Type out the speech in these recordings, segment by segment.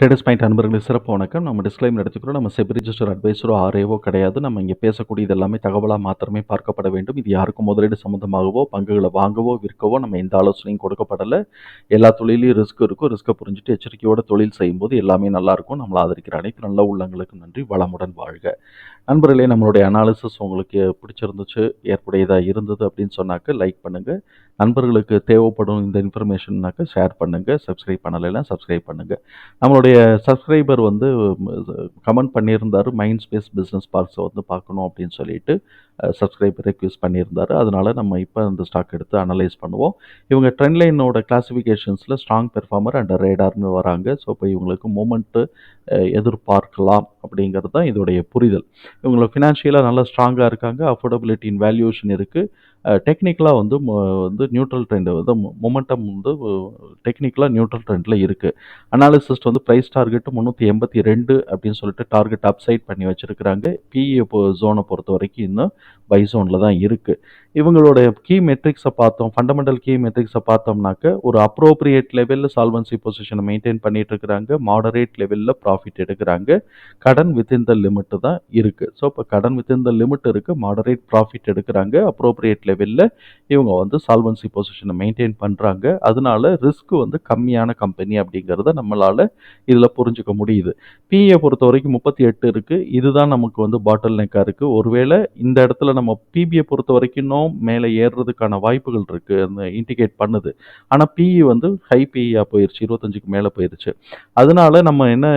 Traders point அன்பர்களுக்கு சிறப்பு வணக்கம். நம்ம டிஸ்கிளைம் எடுத்துக்கிறோம். நம்ம செபி ரிஜிஸ்டர் அட்வைஸரோ ஆர்ஏவோ கிடையாது. நம்ம இங்கே பேசக்கூடியது எல்லாமே தகவலாக மாத்திரமே பார்க்கப்பட வேண்டும். இது யாருக்கும் முதலீடு சம்மந்தமாகவோ பங்குகளை வாங்கவோ விற்கவோ நம்ம எந்த ஆலோசனையும் கொடுக்கப்படலை. எல்லா தொழிலையும் ரிஸ்க் இருக்கும். ரிஸ்க்கை புரிஞ்சுட்டு எச்சரிக்கையோட தொழில் செய்யும்போது எல்லாமே நல்லாயிருக்கும் நம்மளை ஆதரிக்கிற அனைத்து நல்ல உள்ளங்களுக்கு நன்றி. வளமுடன் வாழ்க. நண்பர்களே நம்மளுடைய அனாலிசிஸ் உங்களுக்கு பிடிச்சிருந்துச்சு ஏற்புடையதாக இருந்தது அப்படின்னு சொன்னாக்க லைக் பண்ணுங்கள் நண்பர்களுக்கு தேவைப்படும் இந்த இன்ஃபர்மேஷன்னாக்க ஷேர் பண்ணுங்கள் சப்ஸ்கிரைப் பண்ணலைன்னா சப்ஸ்கிரைப் பண்ணுங்கள் நம்மளுடைய சப்ஸ்கிரைபர் வந்து கமெண்ட் பண்ணியிருந்தார் மைண்ட் ஸ்பேஸ் பிஸ்னஸ் பார்க்ஸை வந்து பார்க்கணும் அப்படின்னு சொல்லிட்டு சப்ஸ்கிரைபர் ரெக்வெஸ்ட் பண்ணியிருந்தார். அதனால் நம்ம இப்போ அந்த ஸ்டாக் எடுத்து அனலைஸ் பண்ணுவோம். இவங்க ட்ரெண்ட் லைனோட கிளாஸிஃபிகேஷன்ஸில் ஸ்ட்ராங் பெர்ஃபார்மர் அண்ட் ரேடார்னு வராங்க. ஸோ இப்போ இவங்களுக்கு மூமெண்ட்டு எதிர்பார்க்கலாம் அப்படிங்கிறது தான் இதோடைய புரிதல். இவங்களை ஃபினான்ஷியலாக நல்லா ஸ்ட்ராங்காக இருக்காங்க. அஃபோர்டபிலிட்டின் வேல்யூஷன் இருக்குது டெக்னிக்கலாக வந்து வந்து நியூட்ரல் ட்ரெண்டு வந்து மொமெண்டம் வந்து டெக்னிக்கலாக நியூட்ரல் ட்ரெண்டில் இருக்குது அனாலிசிஸ்ட் வந்து ப்ரைஸ் டார்கெட்டு முந்நூற்றி எண்பத்தி ரெண்டு அப்படின்னு சொல்லிட்டு டார்கெட் அப்சைட் பண்ணி வச்சுருக்கிறாங்க. பிஇ ஜோனை பொறுத்த வரைக்கும் இன்னும் பைசோனில் தான் இருக்குது இவங்களோட கீ மெட்ரிக்ஸை பார்த்தோம் ஃபண்டமெண்டல் கீ மெட்ரிக்ஸை பார்த்தோம்னாக்க ஒரு அப்ரோப்ரியேட் லெவலில் சால்வன்சி பொசிஷனை மெயின்டைன் பண்ணிட்டு இருக்கிறாங்க மாடரேட் லெவலில் ப்ராஃபிட் எடுக்கிறாங்க. கடன் வித்தின் த லிமிட் தான் இருக்குது ஸோ இப்போ கடன் வித்தின் த லிமிட் இருக்குது மாடரேட் ப்ராஃபிட் எடுக்கிறாங்க அப்ரோப்ரியேட் லெவலில் இவங்க வந்து சால்வன்சி பொசிஷனை மெயின்டைன் பண்ணுறாங்க அதனால ரிஸ்க் வந்து கம்மியான கம்பெனி அப்படிங்கிறத நம்மளால் இதில் புரிஞ்சுக்க முடியுது. பிஏ பொறுத்த வரைக்கும் முப்பத்தி எட்டு இருக்குது இதுதான் நமக்கு வந்து பாட்டில் நெக்காக இருக்குது ஒருவேளை இந்த இடத்துல நம்ம பிபியை பொறுத்த வரைக்கும் இன்னும் மேலே ஏறுறதுக்கான வாய்ப்புகள் இருக்குது அந்த இண்டிகேட் பண்ணுது ஆனால் பிஇ வந்து ஹை பிஇயாக போயிடுச்சு இருபத்தஞ்சுக்கு மேலே போயிருச்சு. அதனால நம்ம என்ன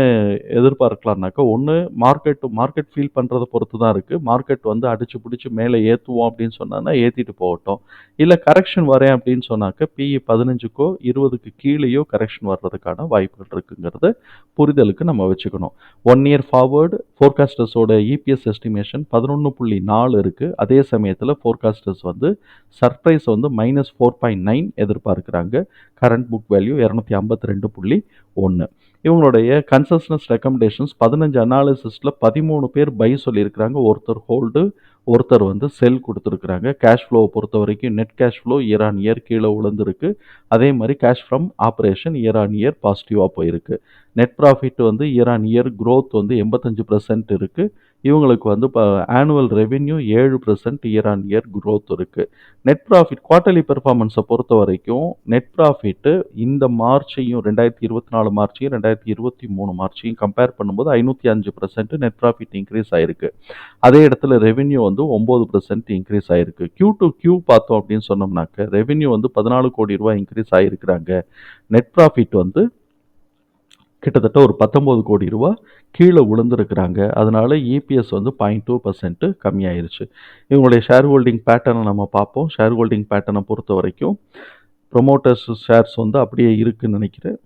எதிர்பார்க்கலாம்னாக்கா ஒன்று மார்க்கெட் மார்க்கெட் ஃபீல் பண்ணுறதை பொறுத்து தான் இருக்குது மார்க்கெட் வந்து அடிச்சு பிடிச்சி மேலே ஏற்றுவோம் அப்படின்னு சொன்னான்னா ஏற்றிட்டு போகட்டும். இல்லை கரெக்ஷன் வரேன் அப்படின்னு சொன்னாக்க பிஇ பதினஞ்சுக்கோ இருபதுக்கு கீழேயோ கரெக்ஷன் வர்றதுக்கான வாய்ப்புகள் இருக்குங்கிறத புரிதலுக்கு நம்ம வச்சுக்கணும். ஒன் இயர் ஃபார்வர்டு ஃபோர்காஸ்டர்ஸோட இபிஎஸ் எஸ்டிமேஷன் பதினொன்று புள்ளி நாலு இருக்குது அதே சமயத்தில் ஃபோர்காஸ்டர்ஸ் வந்து சர்ப்ரைஸ் வந்து மைனஸ் ஃபோர் பாயிண்ட் நைன் எதிர்பார்க்குறாங்க. கரண்ட் புக் வேல்யூ இரநூத்தி ஐம்பத்தி ரெண்டு புள்ளி ஒன்று இவங்களுடைய கன்சஸ்னஸ் ரெக்கமெண்டேஷன்ஸ் பதினஞ்சு அனாலிசிஸில் பதிமூணு பேர் பை சொல்லியிருக்கிறாங்க. ஒருத்தர் ஹோல்டு ஒருத்தர் வந்து செல் கொடுத்துருக்குறாங்க. கேஷ் ஃப்ளோவை பொறுத்த வரைக்கும் net cash flow year on year கீழே விழுந்திருக்கு அதே மாதிரி cash from operation year on year பாசிட்டிவாக போயிருக்கு. நெட் ப்ராஃபிட் வந்து இயர் ஆன் இயர் க்ரோத் வந்து எண்பத்தஞ்சு பர்சன்ட் இருக்குது இவங்களுக்கு வந்து இப்போ ஆனுவல் ரெவென்யூ ஏழு percent year on year growth இருக்குது நெட் ப்ராஃபிட் குவார்ட்டர்லி பெர்ஃபார்மன்ஸை பொறுத்த வரைக்கும் நெட் ப்ராஃபிட்டு இந்த மார்ச்சையும் ரெண்டாயிரத்தி இருபத்தி நாலு மார்ச்சையும் ரெண்டாயிரத்தி இருபத்தி மூணு மார்ச்சையும் கம்பேர் பண்ணும்போது ஐநூற்றி அஞ்சு பர்சன்ட் நெட் ப்ராஃபிட் இன்க்ரீஸ் ஆயிருக்கு. அதே இடத்துல ரெவென்யூ வந்து ஒம்பது பர்சன்ட் இன்க்ரீஸ் ஆயிருக்கு. கியூ டு கியூ பார்த்தோம் அப்படின்னு சொன்னோம்னாக்க ரெவென்யூ வந்து பதினாலு கோடி ரூபாய் இன்க்ரீஸ் ஆகிருக்கிறாங்க நெட் ப்ராஃபிட் வந்து கிட்டத்தட்ட ஒரு பத்தொம்போது கோடி ரூபா கீழே விழுந்திருக்கிறாங்க அதனால் இபிஎஸ் வந்து பாயிண்ட் டூ பர்சன்ட்டு கம்மியாயிருச்சு. இவங்களுடைய ஷேர் ஹோல்டிங் பேட்டர்னை நம்ம பார்ப்போம். ஷேர் ஹோல்டிங் பேட்டர்னை பொறுத்த வரைக்கும் ப்ரொமோட்டர்ஸ் ஷேர்ஸ் வந்து அப்படியே இருக்குன்னு நினைக்கிறேன்.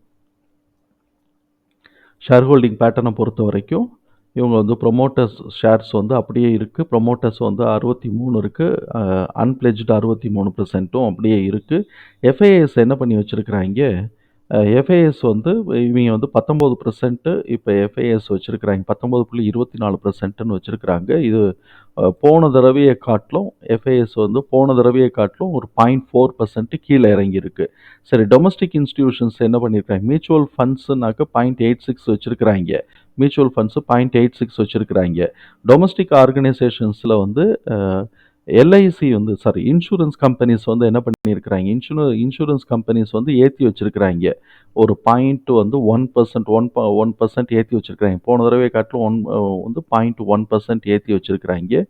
ஷேர் ஹோல்டிங் பேட்டர்னை பொறுத்த வரைக்கும் இவங்க வந்து ப்ரொமோட்டர்ஸ் ஷேர்ஸ் வந்து அப்படியே இருக்குது ப்ரொமோட்டர்ஸ் வந்து அறுபத்தி மூணு இருக்குது அன்பிளெஜ்டு அறுபத்தி மூணு பர்சன்ட்டும் அப்படியே இருக்குது எஃப்ஐஎஸ் என்ன பண்ணி வச்சுருக்கிறாங்க? எஃப்ஐஎஸ் வந்து இவங்க வந்து பத்தொம்போது பர்சன்ட்டு இப்போ எஃப்ஐஎஸ் வச்சுருக்கிறாங்க. பத்தொம்போது புள்ளி இருபத்தி நாலு பர்சன்ட்டுன்னு வச்சுருக்கிறாங்க. இது போன தடவையை காட்டிலும் எஃப்ஐஎஸ் வந்து போன தடவையை காட்டிலும் ஒரு பாயிண்ட் ஃபோர் பர்சன்ட்டு கீழே இறங்கியிருக்கு. சரி டொமஸ்டிக் இன்ஸ்டிடியூஷன்ஸ் என்ன பண்ணியிருக்காங்க மியூச்சுவல் ஃபண்ட்ஸுனாக்க பாயிண்ட் எயிட் சிக்ஸ் வச்சுருக்கிறாங்க. Mutual funds point eight six வச்சுருக்கிறாங்க. டொமஸ்டிக் ஆர்கனைசேஷன்ஸில் வந்து எல்ஐசி வந்து சாரி இன்சூரன்ஸ் கம்பெனிஸ் வந்து என்ன பண்ணியிருக்கிறாங்க? இன்சூர இன்சூரன்ஸ் கம்பெனிஸ் வந்து ஏற்றி வச்சுருக்கிறாங்க. ஒரு பாயிண்ட் வந்து ஒன் பர்சன்ட் ஒன் ப ஒன் பர்சன்ட் ஏற்றி வச்சுருக்கிறாங்க. போன தடவை காட்டிலும் ஒன் வந்து பாயிண்ட் ஒன் பர்சன்ட் ஏற்றி வச்சுருக்கிறாங்க.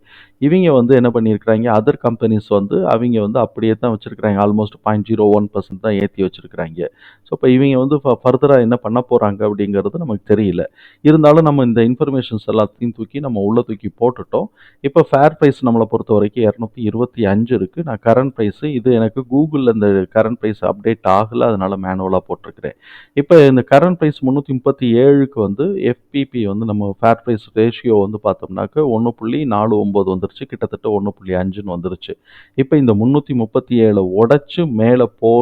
இவங்க வந்து என்ன பண்ணியிருக்கிறாங்க? அதர் கம்பெனிஸ் வந்து அவங்க வந்து அப்படியே தான் வச்சுருக்கிறாங்க. Almost point zero one percent தான் ஏற்றி வச்சுருக்கிறாங்க. ஸோ இப்போ இவங்க வந்து ஃபர்தராக என்ன பண்ண போகிறாங்க அப்படிங்கிறது நமக்கு தெரியல. இருந்தாலும் நம்ம இந்த இன்ஃபர்மேஷன்ஸ் எல்லாத்தையும் தூக்கி நம்ம உள்ளே தூக்கி போட்டுட்டோம். இப்போ ஃபேர் ப்ரைஸ் நம்மளை பொறுத்த வரைக்கும் இரநூத்தி இருபத்தி அஞ்சு இருக்குது நான் கரண்ட் ப்ரைஸு இது எனக்கு கூகுளில் இந்த கரண்ட் ப்ரைஸ் அப்டேட் ஆகலை அதனால் மேனுவலாக போட்டிருக்கிறேன். இப்போ இந்த கரண்ட் ப்ரைஸ் முந்நூற்றி முப்பத்தி ஏழுக்கு வந்து எஃபிபி வந்து நம்ம ஃபேர் ப்ரைஸ் ரேஷியோ வந்து பார்த்தோம்னாக்க ஒன்று புள்ளி நாலு ஒம்பது வந்துருச்சு. கிட்டத்தட்ட ஒன்று புள்ளி அஞ்சுன்னு வந்துருச்சு. இப்போ இந்த முந்நூற்றி முப்பத்தி ஏழை உடச்சி மேலே போ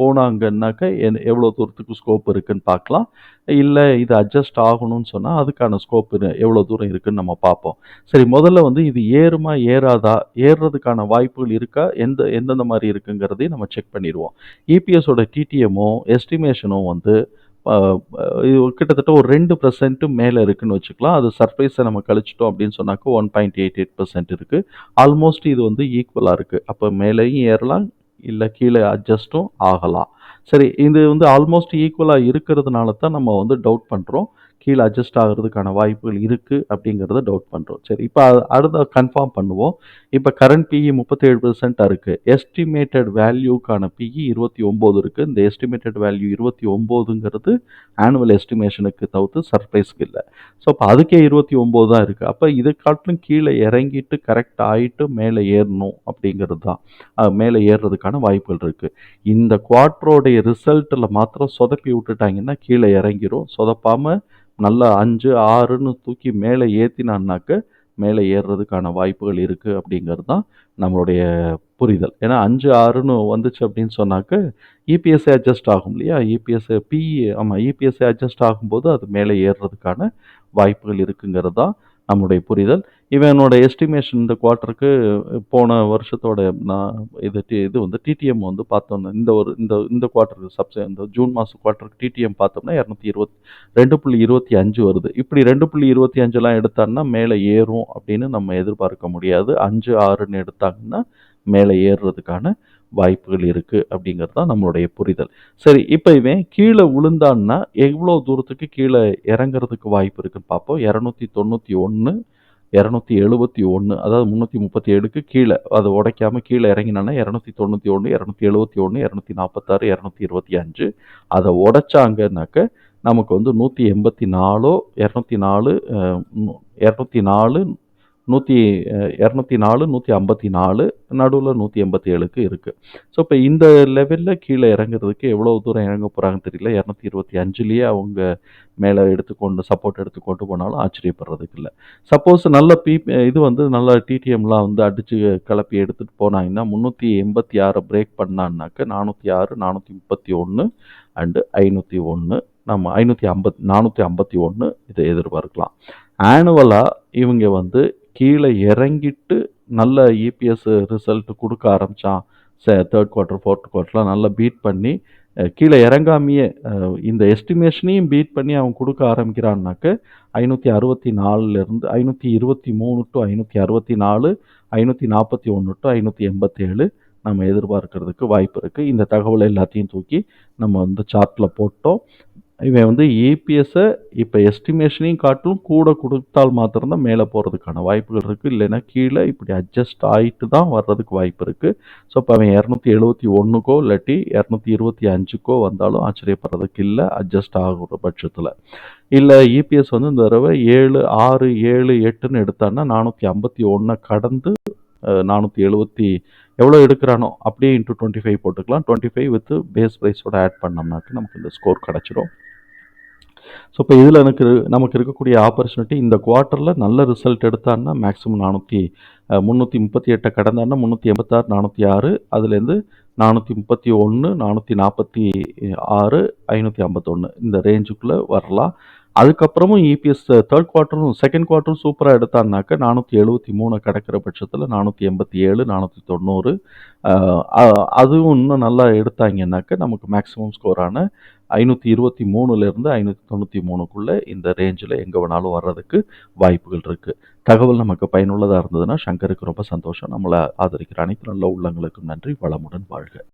போனாங்கன்னாக்க என் எவ்வளோ தூரத்துக்கு ஸ்கோப் இருக்குன்னு பார்க்கலாம். இல்லை இது அட்ஜஸ்ட் ஆகணும்னு சொன்னால் அதுக்கான ஸ்கோப் எவ்வளோ தூரம் இருக்குன்னு நம்ம பார்ப்போம். சரி முதல்ல வந்து இது ஏறுமா ஏறாதா ஏறுறதுக்கான வாய்ப்புகள் இருக்கா? எந்த எந்தெந்த மாதிரி இருக்குங்கிறதையும் நம்ம செக் பண்ணிடுவோம். இபிஎஸோட டிடிஎம்மும் எஸ்டிமேஷனும் வந்து கிட்டத்தட்ட ஒரு ரெண்டு பர்சன்ட்டு மேலே இருக்குன்னு வச்சுக்கலாம். அது சர்ப்ரைஸை நம்ம கழிச்சிட்டோம் அப்படின்னு சொன்னாக்க one point eight eight percent இருக்குது ஆல்மோஸ்ட் இது வந்து ஈக்குவலாக இருக்குது அப்போ மேலேயும் ஏறலாம் இல்லை கீழே அட்ஜஸ்ட்டும் ஆகலாம். சரி இது வந்து ஆல்மோஸ்ட் ஈக்குவலாக இருக்கிறதுனால தான் நம்ம வந்து டவுட் பண்ணுறோம் கீழே அட்ஜஸ்ட் ஆகிறதுக்கான வாய்ப்புகள் இருக்குது அப்படிங்கிறத டவுட் பண்ணுறோம் சரி இப்போ அடுத்த கன்ஃபார்ம் பண்ணுவோம். இப்போ கரண்ட் பிஇ முப்பத்தேழு பெர்சென்ட்டாக இருக்குது எஸ்டிமேட்டட் வேல்யூக்கான பிஇ இருபத்தி ஒம்பது இருக்குது இந்த எஸ்டிமேட்டட் வேல்யூ இருபத்தி ஒம்போதுங்கிறது ஆனுவல் எஸ்டிமேஷனுக்கு தவிர்த்து சர்ப்ரைஸ்க்கு இல்லை. ஸோ அப்போ அதுக்கே இருபத்தி ஒம்பது தான் இருக்குது அப்போ இது காட்டிலும் கீழே இறங்கிட்டு கரெக்ட் ஆகிட்டு மேலே ஏறணும் அப்படிங்கிறது தான். மேலே ஏறுறதுக்கான வாய்ப்புகள் இருக்குது இந்த குவாட்ரோடைய ரிசல்ட்டில் மாத்திரம் சொதப்பி விட்டுட்டாங்கன்னா கீழே இறங்கிரும். சொதப்பாமல் நல்லா அஞ்சு ஆறுன்னு தூக்கி மேலே ஏற்றினான்னாக்க மேலே ஏறுறதுக்கான வாய்ப்புகள் இருக்குது அப்படிங்கிறது தான் நம்மளுடைய புரிதல். ஏன்னா அஞ்சு ஆறுன்னு வந்துச்சு அப்படின்னு சொன்னாக்க இபிஎஸ்ஐ அட்ஜஸ்ட் ஆகும் இல்லையா? இபிஎஸ்ஐ பிஇ ஆமாம் இபிஎஸ்ஐ அட்ஜஸ்ட் ஆகும்போது அது மேலே ஏறுறதுக்கான வாய்ப்புகள் இருக்குங்கிறது தான் நம்முடைய புரிதல். இவனோட எஸ்டிமேஷன் இந்த குவார்ட்டருக்கு போன வருஷத்தோட நான் இது டி இது வந்து டிடிஎம் வந்து பார்த்தோம்னா இந்த ஒரு இந்த இந்த குவார்ட்டருக்கு சப்ஸ் இந்த ஜூன் மாதம் குவார்ட்டருக்கு டிடிஎம் பார்த்தோம்னா இரநூத்தி இருபத்தி ரெண்டு புள்ளி இருபத்தி அஞ்சு வருது. இப்படி ரெண்டு புள்ளி இருபத்தி அஞ்செல்லாம் எடுத்தாங்கன்னா மேலே ஏறும் அப்படின்னு நம்ம எதிர்பார்க்க முடியாது. அஞ்சு ஆறுன்னு எடுத்தாங்கன்னா மேலே ஏறுறதுக்கான வாய்ப்புகள் இருக்குது அப்படிங்கிறது தான் நம்மளுடைய புரிதல். சரி இப்போ இவன் கீழே விழுந்தான்னா எவ்வளோ தூரத்துக்கு கீழே இறங்குறதுக்கு வாய்ப்பு இருக்குன்னு பார்ப்போம். இரநூத்தி தொண்ணூற்றி ஒன்று இரநூத்தி எழுபத்தி ஒன்று அதாவது முந்நூற்றி முப்பத்தி ஏழுக்கு கீழே அதை உடைக்காமல் கீழே இறங்கினான்னா இரநூத்தி தொண்ணூற்றி ஒன்று இரநூத்தி எழுபத்தி ஒன்று இரநூத்தி நாற்பத்தாறு இரநூத்தி இருபத்தி அஞ்சு. அதை உடைச்சாங்கன்னாக்க நமக்கு வந்து நூற்றி எண்பத்தி நாலோ இரநூத்தி நாலு இரநூத்தி நாலு நூற்றி இரநூத்தி நாலு நூற்றி ஐம்பத்தி நாலு நடுவில் நூற்றி எண்பத்தி ஏழுக்கு இருக்குது ஸோ இப்போ இந்த லெவலில் கீழே இறங்குறதுக்கு எவ்வளோ தூரம் இறங்க போகிறாங்கன்னு தெரியல. இரநூத்தி இருபத்தி அஞ்சுலேயே அவங்க மேலே எடுத்துக்கொண்டு சப்போர்ட் எடுத்துக்கொண்டு போனாலும் ஆச்சரியப்படுறதுக்கு இல்லை. சப்போஸ் நல்ல பி இது வந்து நல்ல டிடிஎம்லாம் வந்து அடித்து கிளப்பி எடுத்துகிட்டு போனாங்கன்னா முந்நூற்றி எண்பத்தி ஆறு பிரேக் பண்ணான்னாக்க நானூற்றி ஆறு நானூற்றி முப்பத்தி ஒன்று அண்டு ஐநூற்றி ஒன்று நம்ம ஐநூற்றி ஐம்பத் நானூற்றி ஐம்பத்தி ஒன்று இதை எதிர்பார்க்கலாம். ஆனுவலாக இவங்க வந்து கீழே இறங்கிட்டு நல்ல இபிஎஸ் ரிசல்ட் கொடுக்க ஆரம்பித்தான் சே தேர்ட் குவார்ட்டர் ஃபோர்த் குவார்ட்டர்லாம் நல்லா பீட் பண்ணி கீழே இறங்காமையே இந்த எஸ்டிமேஷனையும் பீட் பண்ணி அவன் கொடுக்க ஆரம்பிக்கிறான்னாக்க ஐநூற்றி அறுபத்தி நாலுலேருந்து ஐநூற்றி இருபத்தி மூணு டு ஐநூற்றி அறுபத்தி நாலு ஐநூற்றி நாற்பத்தி ஒன்று டு ஐநூற்றி எண்பத்தேழு நம்ம எதிர்பார்க்கறதுக்கு வாய்ப்பு இருக்குது இந்த தகவல் எல்லாத்தையும் தூக்கி நம்ம வந்து சார்ட்டில் போட்டோம். இவன் வந்து ஏபிஎஸ்ஸை இப்போ எஸ்டிமேஷனையும் காட்டிலும் கூட கொடுத்தால் மாத்திரம்தான் மேலே போகிறதுக்கான வாய்ப்புகள் இருக்குது இல்லைன்னா கீழே இப்படி அட்ஜஸ்ட் ஆகிட்டு தான் வர்றதுக்கு வாய்ப்பு இருக்குது ஸோ இப்போ அவன் இரநூத்தி எழுபத்தி ஒன்றுக்கோ இல்லாட்டி இரநூத்தி இருபத்தி அஞ்சுக்கோ வந்தாலும் ஆச்சரியப்படுறதுக்கு இல்லை அட்ஜஸ்ட் ஆகுற பட்சத்தில். இல்லை இபிஎஸ் வந்து இந்த தடவை ஏழு ஆறு ஏழு எட்டுன்னு எடுத்தான்னா நானூற்றி ஐம்பத்தி ஒன்றை கடந்து நானூற்றி எழுபத்தி எவ்வளோ எடுக்கிறானோ அப்படியே இன்ட்டு டுவெண்ட்டி ஃபைவ் போட்டுக்கலாம். டுவெண்ட்டி ஃபைவ் வித் பேஸ் ப்ரைஸோட ஆட் பண்ணோம்னாக்கு நமக்கு இந்த ஸ்கோர் கிடச்சிரும். ஸோ இப்போ இதில் எனக்கு நமக்கு இருக்கக்கூடிய ஆப்பர்ச்சுனிட்டி இந்த குவார்ட்டரில் நல்ல ரிசல்ட் எடுத்தான்னா மேக்ஸிமம் நானூற்றி முந்நூற்றி முப்பத்தி எட்டை கடந்தான்னா முந்நூற்றி எண்பத்தாறு நானூற்றி ஆறு. அதுலேருந்து நானூற்றி முப்பத்தி ஒன்று நானூற்றி நாற்பத்தி ஆறு ஐநூற்றி ஐம்பத்தொன்று இந்த ரேஞ்சுக்குள்ளே வரலாம். அதுக்கப்புறமும் இபிஎஸ் தேர்ட் குவார்ட்டரும் செகண்ட் குவார்ட்டரும் சூப்பராக எடுத்தான்னாக்க நானூற்றி எழுபத்தி மூணு கிடக்கிற பட்சத்தில் நானூற்றி எண்பத்தி ஏழு நானூற்றி தொண்ணூறு. அதுவும் இன்னும் நல்லா எடுத்தாங்கன்னாக்க நமக்கு மேக்ஸிமம் ஸ்கோரான ஐநூற்றி இருபத்தி மூணுலேருந்து ஐநூற்றி தொண்ணூற்றி மூணுக்குள்ளே இந்த ரேஞ்சில் எங்கே வேணாலும் வர்றதுக்கு வாய்ப்புகள் இருக்குது தகவல் நமக்கு பயனுள்ளதாக இருந்ததுன்னா சங்கருக்கு ரொம்ப சந்தோஷம். நம்மளை ஆதரிக்கிற அனைத்து நல்ல உள்ளங்களுக்கும் நன்றி. வளமுடன் வாழ்க.